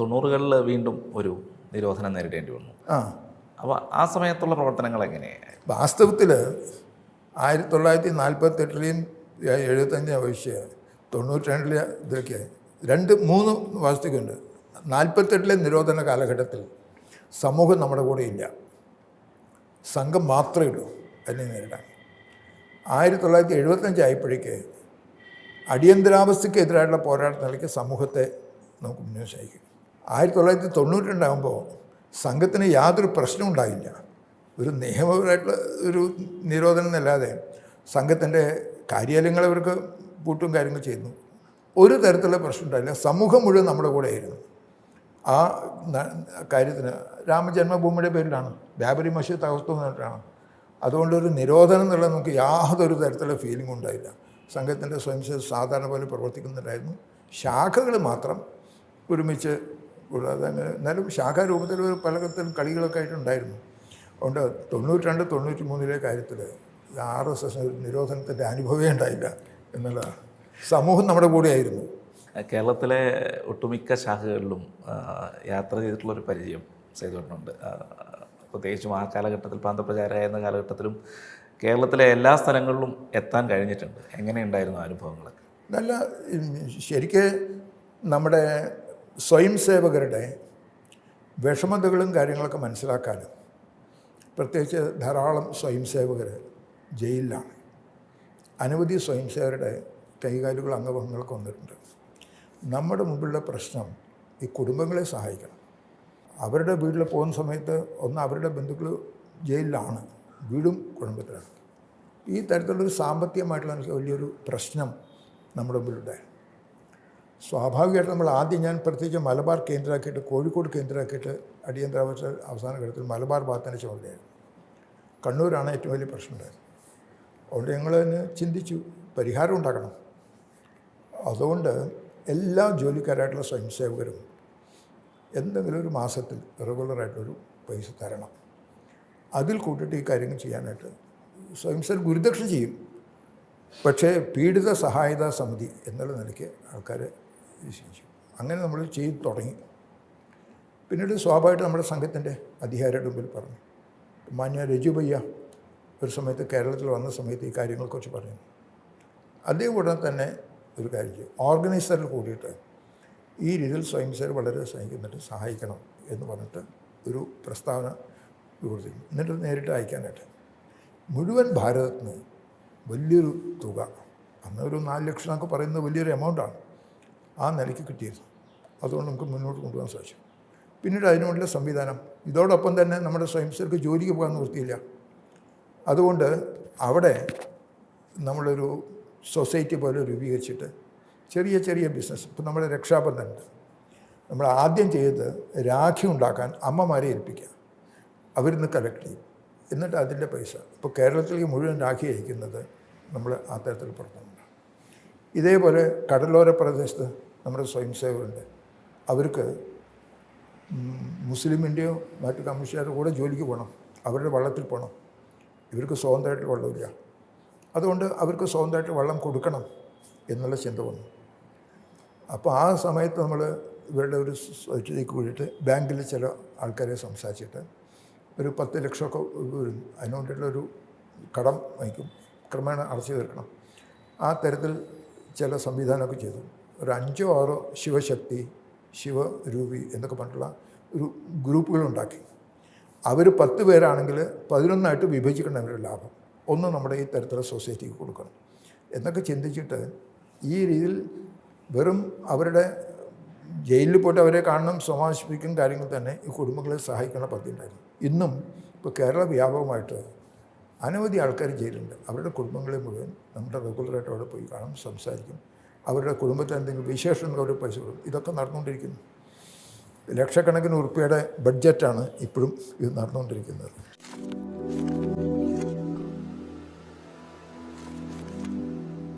തൊണ്ണൂറുകളിൽ വീണ്ടും ഒരു നിരോധനം നേരിടേണ്ടി വന്നു. ആ. അപ്പോൾ ആ സമയത്തുള്ള പ്രവർത്തനങ്ങൾ എങ്ങനെയാണ് വാസ്തവത്തിൽ ആയിരത്തി തൊള്ളായിരത്തി നാൽപ്പത്തെട്ടിലെയും എഴുപത്തഞ്ച് വയസ്സ് തൊണ്ണൂറ്റി രണ്ടിലെ ഇതിലൊക്കെ. രണ്ട് മൂന്ന് വാസ്തുക്കുണ്ട് നാൽപ്പത്തെട്ടിലെ നിരോധന കാലഘട്ടത്തിൽ സമൂഹം നമ്മുടെ കൂടെ ഇല്ല. സംഘം മാത്രമേ ഉള്ളൂ അതിനെ നേരിടാൻ. ആയിരത്തി തൊള്ളായിരത്തി എഴുപത്തഞ്ച് ആയപ്പോഴേക്ക് അടിയന്തരാവസ്ഥയ്ക്കെതിരായിട്ടുള്ള പോരാട്ടത്തിലേക്ക് സമൂഹത്തെ നമുക്ക് മുന്നോട്ട് നയിക്കും. ആയിരത്തി തൊള്ളായിരത്തി തൊണ്ണൂറ്റി രണ്ടാകുമ്പോൾ സംഘത്തിന് യാതൊരു പ്രശ്നവും ഉണ്ടായില്ല. ഒരു നിയമപരമായിട്ടുള്ള ഒരു നിരോധനം എന്നല്ലാതെ സംഘത്തിന്റെ കാര്യാലയങ്ങൾ അവർക്ക് പൂട്ടും കാര്യങ്ങൾ ചെയ്യുന്നു. ഒരു തരത്തിലുള്ള പ്രശ്നം ഉണ്ടായില്ല. സമൂഹം മുഴുവൻ നമ്മുടെ കൂടെ ആയിരുന്നു. ആ കാര്യത്തിന് രാമജന്മഭൂമിയുടെ പേരിലാണ്. ബാബരി മസ്ജിദ് തകർത്തു എന്നിട്ടാണ് അതുകൊണ്ട് ഒരു നിരോധനം എന്നുള്ള നമുക്ക് യാതൊരു തരത്തിലുള്ള ഫീലിംഗ് ഉണ്ടായില്ല. സംഘത്തിന്റെ സ്വയംസേവ സാധാരണ പോലെ പ്രവർത്തിക്കുന്നുണ്ടായിരുന്നു. ശാഖകൾ മാത്രം ഒരുമിച്ച് കൂടാതെ അങ്ങനെ എന്നാലും ശാഖാരൂപത്തിൽ ഒരു പലതരത്തിലും കളികളൊക്കെ ആയിട്ടുണ്ടായിരുന്നു. അതുകൊണ്ട് തൊണ്ണൂറ്റി രണ്ട് തൊണ്ണൂറ്റി മൂന്നിലെ കാര്യത്തിൽ ആർ എസ് എസ് ഒരു നിരോധനത്തിന്റെ അനുഭവമേ ഉണ്ടായില്ല എന്നുള്ളതാണ് സമൂഹം നമ്മുടെ കൂടെയായിരുന്നു കേരളത്തിലെ ഒട്ടുമിക്ക ശാഖകളിലും യാത്ര യാത്ര ചെയ്തിട്ടുള്ളൊരു പരിചയം സേതുവേട്ടനുണ്ട് ആ, പ്രത്യേകിച്ചും ആ കാലഘട്ടത്തിൽ പ്രാന്തപ്രചാരമായിരുന്ന കാലഘട്ടത്തിലും കേരളത്തിലെ എല്ലാ സ്ഥലങ്ങളിലും എത്താൻ കഴിഞ്ഞിട്ടുണ്ട്. എങ്ങനെയുണ്ടായിരുന്നു അനുഭവങ്ങളൊക്കെ? നല്ല ശരിക്ക് നമ്മുടെ സ്വയം സേവകരുടെ വിഷമതകളും കാര്യങ്ങളൊക്കെ മനസ്സിലാക്കാനും പ്രത്യേകിച്ച് ധാരാളം സ്വയം സേവകർ ജയിലിലാണ്. അനവധി സ്വയം സേവകരുടെ കൈകാലുകൾ അംഗഭംഗങ്ങളൊക്കെ വന്നിട്ടുണ്ട്. നമ്മുടെ മുമ്പിലുള്ള പ്രശ്നം ഈ കുടുംബങ്ങളെ സഹായിക്കണം. അവരുടെ വീട്ടിൽ പോകുന്ന സമയത്ത് ഒന്ന് അവരുടെ ബന്ധുക്കൾ ജയിലിലാണ് വീടും കുടുംബത്തിലാണ്. ഈ തരത്തിലുള്ളൊരു സാമ്പത്തികമായിട്ടുള്ള വലിയൊരു പ്രശ്നം നമ്മുടെ മുമ്പിലുണ്ടായിരുന്നു. സ്വാഭാവികമായിട്ട് നമ്മൾ ആദ്യം ഞാൻ പ്രത്യേകിച്ച് മലബാർ കേന്ദ്രമാക്കിയിട്ട് കോഴിക്കോട് കേന്ദ്രമാക്കിയിട്ട് അടിയന്തരാവസ്ഥ അവസാന ഘട്ടത്തിൽ മലബാർ ഭാഗത്തിന്റെ ചുമതലയായിരുന്നു കണ്ണൂരാണ് ഏറ്റവും വലിയ പ്രശ്നം ഉണ്ടായത്. അതുകൊണ്ട് ഞങ്ങൾ തന്നെ ചിന്തിച്ചു പരിഹാരം ഉണ്ടാക്കണം. അതുകൊണ്ട് എല്ലാ ജോലിക്കാരായിട്ടുള്ള സ്വയം സേവകരും എന്തെങ്കിലും ഒരു മാസത്തിൽ റെഗുലറായിട്ടൊരു പൈസ തരണം. അതിൽ കൂട്ടിയിട്ട് ഈ കാര്യങ്ങൾ ചെയ്യാനായിട്ട് സ്വയം ഗുരുദക്ഷ ചെയ്യും. പക്ഷേ പീഡിത സഹായതാ സമിതി എന്നുള്ള നിലയ്ക്ക് ആൾക്കാരെ അങ്ങനെ നമ്മൾ ചെയ്തു തുടങ്ങി. പിന്നീട് സ്വാഭാവികമായിട്ട് നമ്മുടെ സംഘത്തിന്റെ അധികാരിയുടെ മുമ്പിൽ പറഞ്ഞു. മാന്യ രജുബയ്യ ഒരു സമയത്ത് കേരളത്തിൽ വന്ന സമയത്ത് ഈ കാര്യങ്ങളെക്കുറിച്ച് പറഞ്ഞു. അതേ ഉടനെ തന്നെ ഒരു കാര്യം ചെയ്യും ഓർഗനൈസറിൽ കൂടിയിട്ട് ഈ രീതിയിൽ സ്വയം സേവ വളരെ സഹായിക്കുന്നുണ്ട് സഹായിക്കണം എന്ന് പറഞ്ഞിട്ട് ഒരു പ്രസ്താവന കൊടുത്തിരുന്നു എന്നിട്ട് നേരിട്ട് അയക്കാനായിട്ട്. മുഴുവൻ ഭാരതത്തിന് വലിയൊരു തുക അന്ന് ഒരു നാല് ലക്ഷം എന്നൊക്കെ പറയുന്നത് വലിയൊരു എമൗണ്ടാണ് ആ നിലയ്ക്ക് കിട്ടിയിരുന്നു. അതുകൊണ്ട് നമുക്ക് മുന്നോട്ട് കൊണ്ടുപോകാൻ സാധിച്ചു. പിന്നീട് അതിനുള്ള സംവിധാനം. ഇതോടൊപ്പം തന്നെ നമ്മുടെ സ്വയംസർക്ക് ജോലിക്ക് പോകാൻ നിർത്തിയില്ല. അതുകൊണ്ട് അവിടെ നമ്മളൊരു സൊസൈറ്റി പോലെ രൂപീകരിച്ചിട്ട് ചെറിയ ചെറിയ ബിസിനസ്. ഇപ്പം നമ്മുടെ രക്ഷാബന്ധനുണ്ട് നമ്മൾ ആദ്യം ചെയ്ത് രാഖി ഉണ്ടാക്കാൻ അമ്മമാരെ ഏൽപ്പിക്കുക. അവരിന്ന് കളക്ട് ചെയ്യും. എന്നിട്ട് അതിന്റെ പൈസ. ഇപ്പോൾ കേരളത്തിലേക്ക് മുഴുവൻ രാഖി അയക്കുന്നത് നമ്മൾ ആ തരത്തിൽ പുറത്തുണ്ട് ഇതേപോലെ കടലോര പ്രദേശത്ത് നമ്മുടെ സ്വയം സേവകരുണ്ട് അവർക്ക് മുസ്ലിമിന്റെയോ മറ്റു കമ്മ്യൂണിസ്റ്റുകാരുടെ കൂടെ ജോലിക്ക് പോകണം. അവരുടെ വള്ളത്തിൽ പോകണം. ഇവർക്ക് സ്വതന്ത്രമായിട്ട് വെള്ളമില്ല. അതുകൊണ്ട് അവർക്ക് സ്വതന്ത്രമായിട്ട് വള്ളം കൊടുക്കണം എന്നുള്ള ചിന്ത വന്നു. അപ്പോൾ ആ സമയത്ത് നമ്മൾ ഇവരുടെ ഒരു സ്വച്ഛതയ്ക്ക് കൂടിയിട്ട് ബാങ്കിൽ ചില ആൾക്കാരെ സംസാരിച്ചിട്ട് ഒരു പത്ത് ലക്ഷമൊക്കെ വരും. അതിനുവേണ്ടിയിട്ടുള്ളൊരു കടം വാങ്ങിക്കും. ക്രമേണ അടച്ചു തീർക്കണം. ആ തരത്തിൽ ചില സംവിധാനമൊക്കെ ചെയ്തു. ഒരു അഞ്ചോ ആറോ ശിവശക്തി ശിവരൂപി എന്നൊക്കെ പറഞ്ഞിട്ടുള്ള ഒരു ഗ്രൂപ്പുകളുണ്ടാക്കി. അവർ പത്ത് പേരാണെങ്കിൽ പതിനൊന്നായിട്ട് വിഭജിക്കണം അവരുടെ ലാഭം. ഒന്ന് നമ്മുടെ ഈ തരത്തിലുള്ള സൊസൈറ്റിക്ക് കൊടുക്കണം. എന്നൊക്കെ ചിന്തിച്ചിട്ട് ഈ രീതിയിൽ വെറും അവരുടെ ജയിലിൽ പോയിട്ട് അവരെ കാണണം സമാശിപ്പിക്കും കാര്യങ്ങൾ തന്നെ ഈ കുടുംബങ്ങളെ സഹായിക്കുന്ന പദ്ധതി ഉണ്ടായിരുന്നു. ഇന്നും ഇപ്പോൾ കേരള വ്യാപകമായിട്ട് അനവധി ആൾക്കാർ ജയിലുണ്ട്. അവരുടെ കുടുംബങ്ങളെ മുഴുവൻ നമ്മുടെ റെഗുലറായിട്ട് അവിടെ പോയി കാണും സംസാരിക്കും. അവരുടെ കുടുംബത്തിൽ എന്തെങ്കിലും വിശേഷം അവർ പൈസ കൊടുക്കും. ഇതൊക്കെ നടന്നുകൊണ്ടിരിക്കുന്നു. ലക്ഷക്കണക്കിന് ഉറുപ്പിയുടെ ബഡ്ജറ്റാണ് ഇപ്പോഴും ഇത് നടന്നുകൊണ്ടിരിക്കുന്നത്.